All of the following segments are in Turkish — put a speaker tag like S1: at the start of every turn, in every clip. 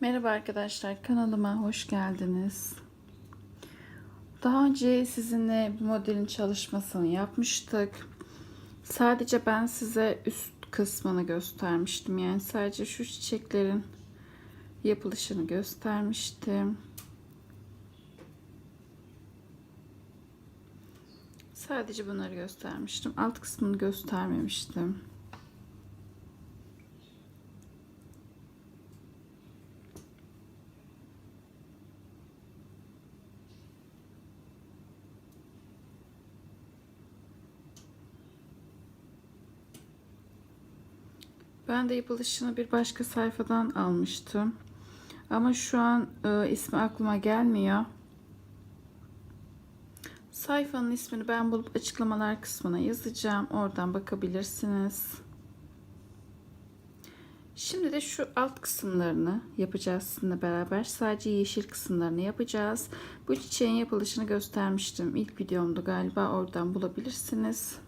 S1: Merhaba arkadaşlar kanalıma hoş geldiniz. Daha önce sizinle bu modelin çalışmasını yapmıştık. Sadece ben size üst kısmını göstermiştim. Yani sadece şu çiçeklerin yapılışını göstermiştim. Sadece bunları göstermiştim. Alt kısmını göstermemiştim. Ben de yapılışını bir başka sayfadan almıştım. Ama şu an e, ismi aklıma gelmiyor. Sayfanın ismini ben bulup açıklamalar kısmına yazacağım. Oradan bakabilirsiniz. Şimdi de şu alt kısımlarını yapacağız sizinle beraber. Sadece yeşil kısımlarını yapacağız. Bu çiçeğin yapılışını göstermiştim. İlk videomda galiba oradan bulabilirsiniz.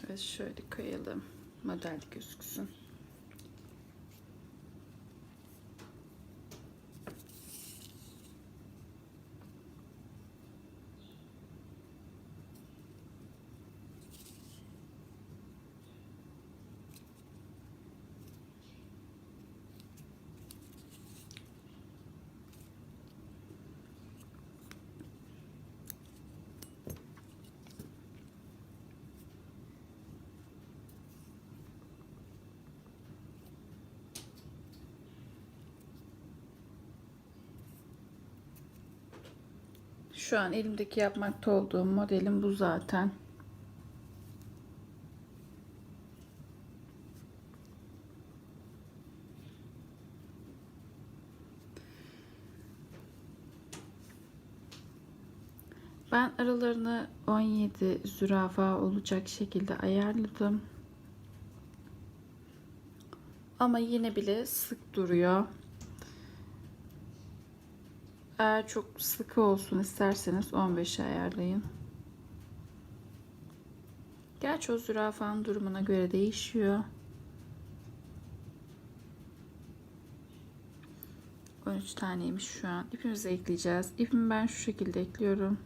S1: Evet şöyle koyalım. Model gözüksün. Şu an elimdeki yapmakta olduğum modelim bu zaten. Ben aralarını 17 zürafa olacak şekilde ayarladım. Ama yine bile sık duruyor. Eğer çok sıkı olsun isterseniz 15'e ayarlayın. Gerçi o zürafanın durumuna göre değişiyor. 13 taneymiş şu an. İpimizi ekleyeceğiz. İpimi ben şu şekilde ekliyorum.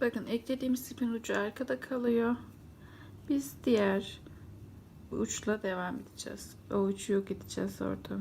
S1: Bakın eklediğimiz ipin ucu arkada kalıyor. Biz diğer uçla devam edeceğiz. O ucu yok edeceğiz orada.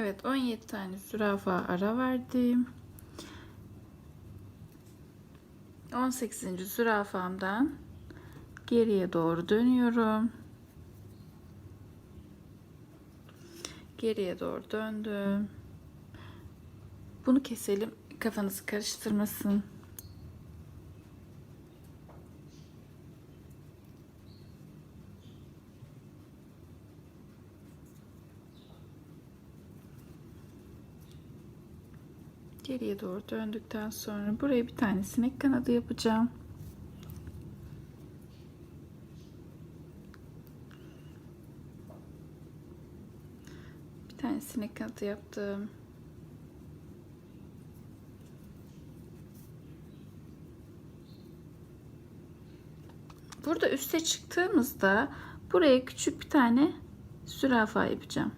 S1: Evet 17 tane zürafa ara verdim. 18. zürafamdan geriye doğru dönüyorum. Geriye doğru döndüm. Bunu keselim. Kafanızı karıştırmasın. Geriye doğru döndükten sonra buraya bir tane sinek kanadı yapacağım. Bir tane sinek kanadı yaptım. Burada üste çıktığımızda buraya küçük bir tane zürafa yapacağım.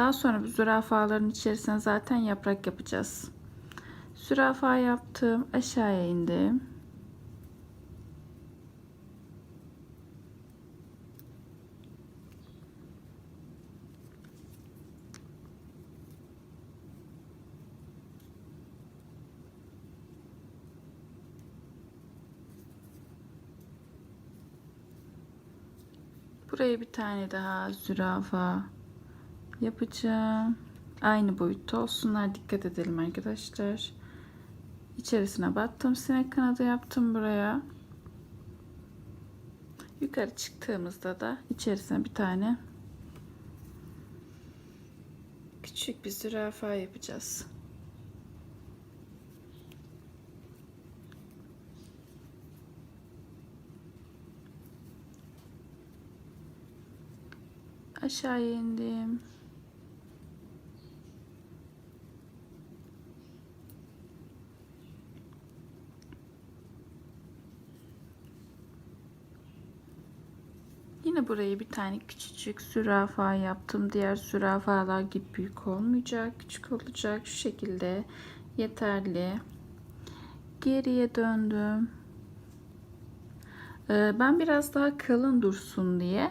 S1: Daha sonra bu zürafaların içerisine zaten yaprak yapacağız. Zürafa yaptım. Aşağıya indim. Buraya bir tane daha zürafa yapacağım. Aynı boyutta olsunlar. Dikkat edelim arkadaşlar. İçerisine battım. Sinek kanadı yaptım buraya. Yukarı çıktığımızda da içerisine bir tane küçük bir zürafa yapacağız. Aşağıya indim. Yine burayı bir tane küçücük zürafa yaptım. Diğer zürafalar gibi büyük olmayacak. Küçük olacak. Şu şekilde yeterli. Geriye döndüm. Ee, ben biraz daha kalın dursun diye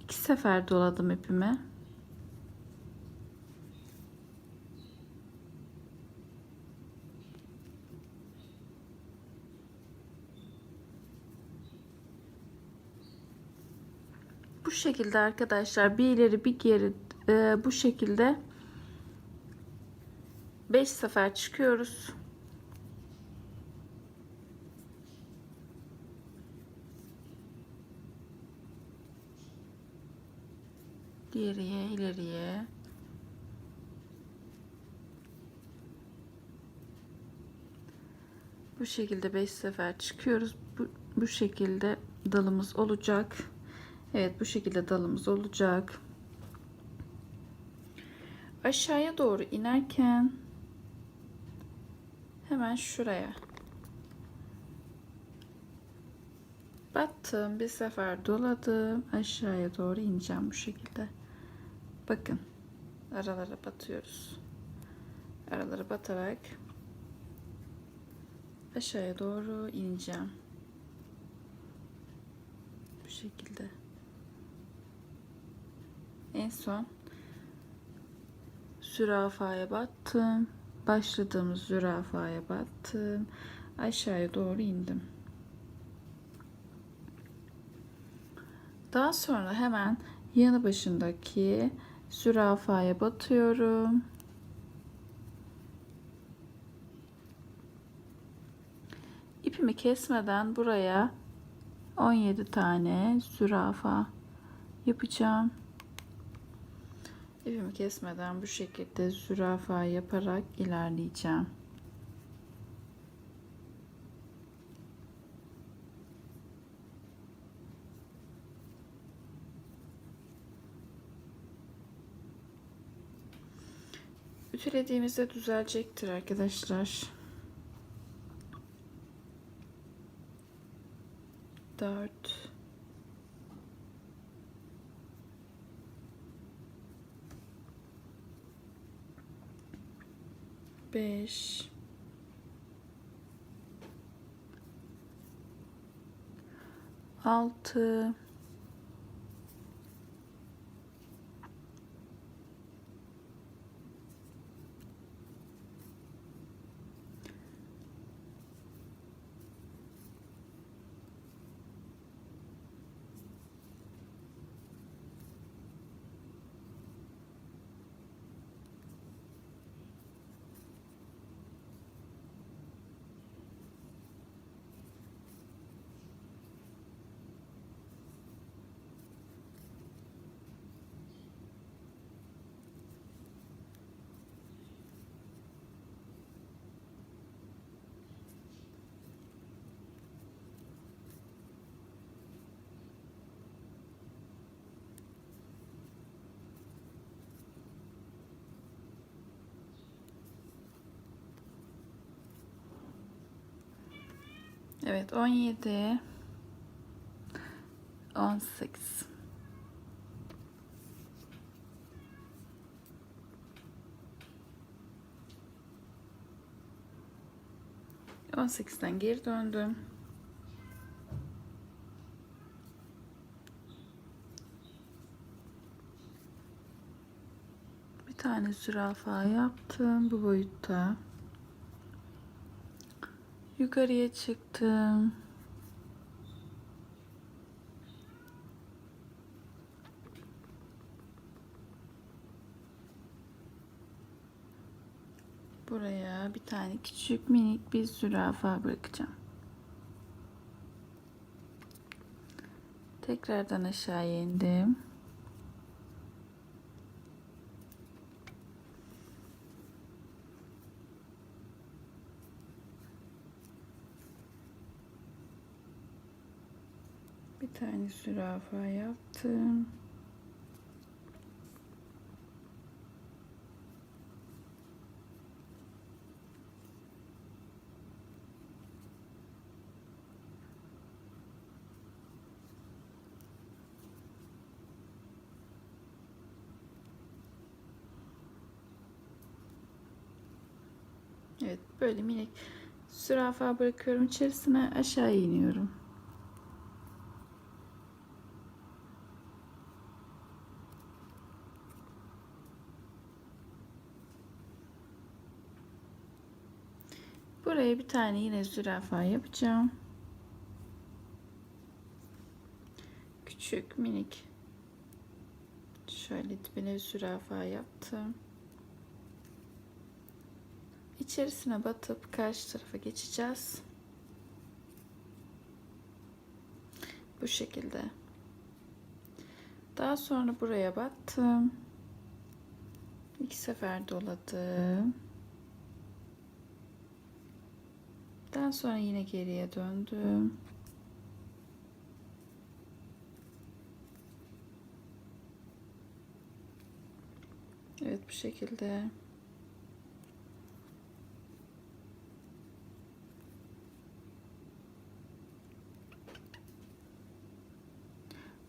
S1: iki sefer doladım ipimi. Şekilde arkadaşlar bir ileri bir geri e, bu şekilde 5 sefer çıkıyoruz. Geriye ileriye. Bu şekilde 5 sefer çıkıyoruz. Bu, bu şekilde dalımız olacak. Evet bu şekilde dalımız olacak. Aşağıya doğru inerken hemen şuraya battım. Bir sefer doladım. Aşağıya doğru ineceğim bu şekilde. Bakın aralara batıyoruz. Aralara batarak aşağıya doğru ineceğim. Bu şekilde. En son zürafaya battım. Başladığımız zürafaya battım. Aşağıya doğru indim. Daha sonra hemen yanı başındaki zürafaya batıyorum. İpimi kesmeden buraya 17 tane zürafa yapacağım. İpimi kesmeden bu şekilde zürafa yaparak ilerleyeceğim. Ütülediğimizde düzelecektir arkadaşlar. Dört. Beş. Altı. Evet 17 18 18'den geri döndüm. Bir tane zürafa yaptım bu boyutta. Yukarıya çıktım. Buraya bir tane küçük minik bir zürafa bırakacağım. Tekrardan aşağıya indim. Tane zürafa yaptım. Evet böyle minik zürafa bırakıyorum içerisine aşağı iniyorum. Buraya bir tane yine zürafa yapacağım. Küçük minik. Şöyle dibine zürafa yaptım. İçerisine batıp karşı tarafa geçeceğiz. Bu şekilde. Daha sonra buraya battım. İki sefer doladım. Daha sonra yine geriye döndüm. Evet bu şekilde.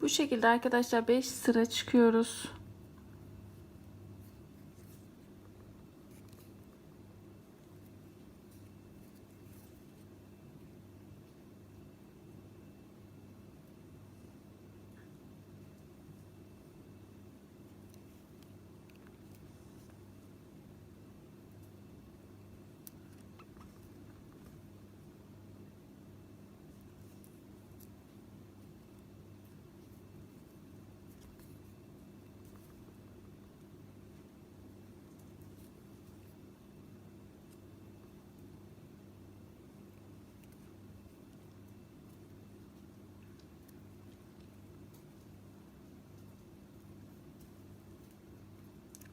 S1: Bu şekilde arkadaşlar 5 sıra çıkıyoruz.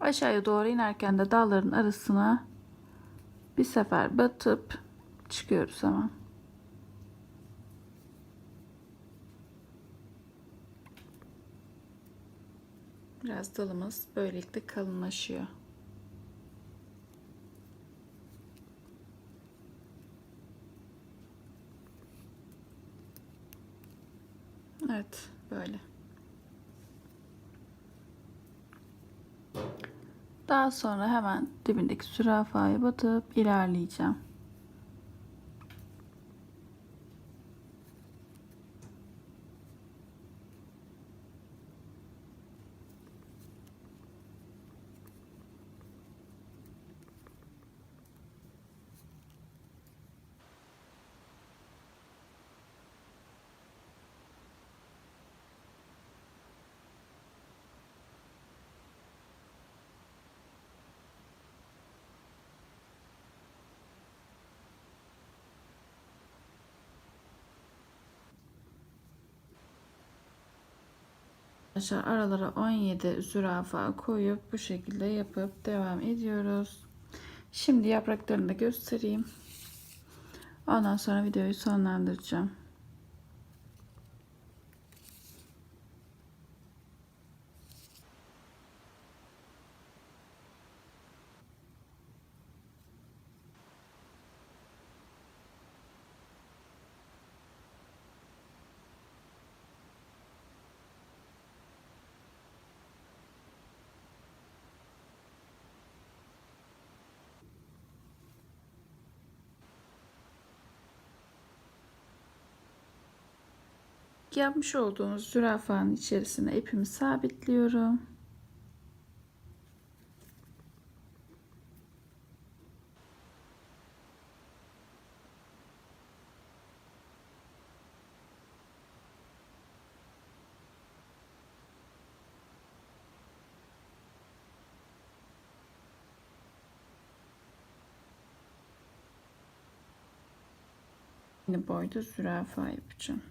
S1: Aşağıya doğru inerken de dalların arasına bir sefer batıp çıkıyoruz hemen. Biraz dalımız böylelikle kalınlaşıyor. Evet, böyle. Daha sonra hemen dibindeki zürafaya batıp ilerleyeceğim. Arkadaşlar aralara 17 zürafa koyup bu şekilde yapıp devam ediyoruz. Şimdi yapraklarını da göstereyim. Ondan sonra videoyu sonlandıracağım. Yapmış olduğunuz zürafanın içerisine ipimi sabitliyorum. Aynı boyda zürafa yapacağım.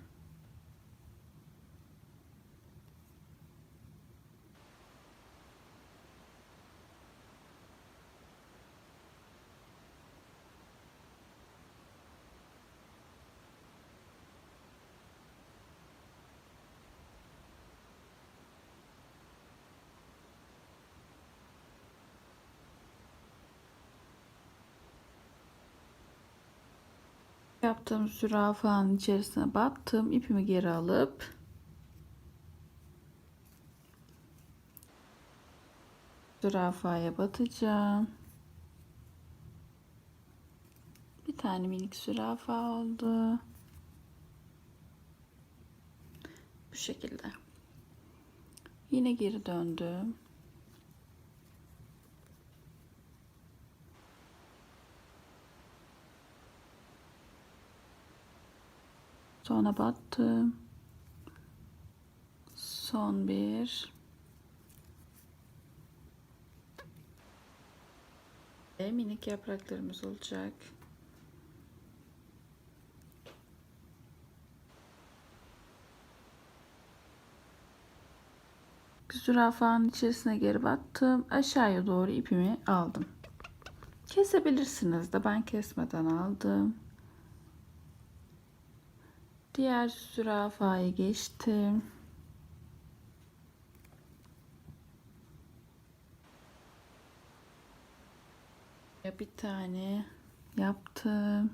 S1: Yaptığım zürafanın içerisine battım. ipimi geri alıp zürafaya batacağım. Bir tane minik zürafa oldu. Bu şekilde. Yine geri döndüm. Sonra battım. Son bir. Ve minik yapraklarımız olacak. Zürafanın içerisine geri battım. Aşağıya doğru ipimi aldım. Kesebilirsiniz de ben kesmeden aldım. Diğer zürafaya geçtim. Bir tane yaptım.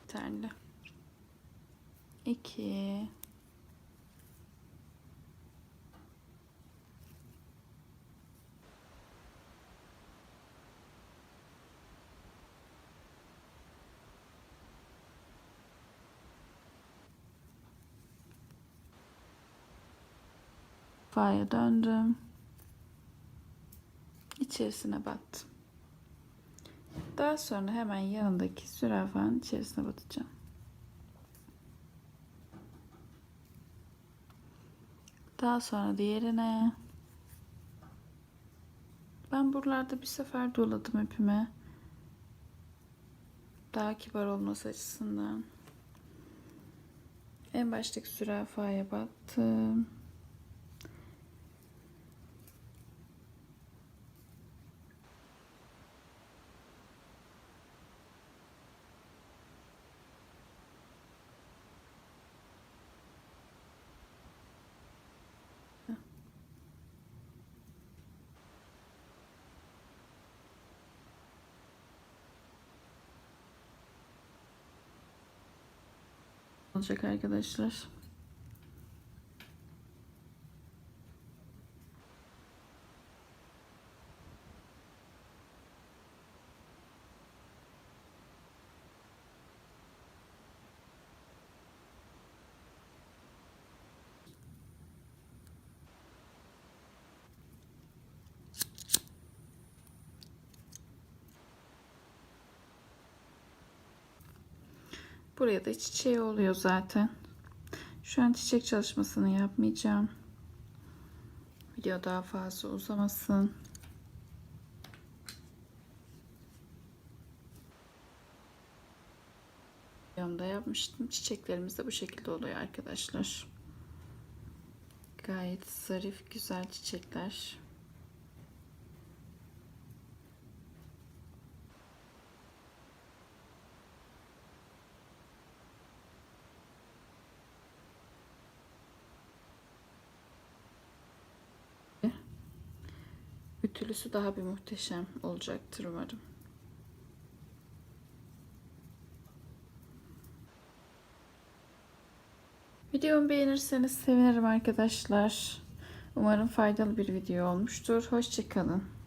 S1: Yeterli. 2 Faya döndüm. İçerisine battım. Daha sonra hemen yanındaki zürafanın içerisine batacağım. Daha sonra diğerine. Ben buralarda bir sefer doladım ipime. Daha kibar olması açısından. En baştaki zürafaya battım. Olacak arkadaşlar. Buraya da çiçeği oluyor zaten. Şu an çiçek çalışmasını yapmayacağım. Video daha fazla uzamasın. Videomda yapmıştım. Çiçeklerimiz de bu şekilde oluyor arkadaşlar. Gayet zarif, güzel çiçekler. Ütülüsü daha bir muhteşem olacaktır umarım. Videomu beğenirseniz sevinirim arkadaşlar. Umarım faydalı bir video olmuştur. Hoşçakalın.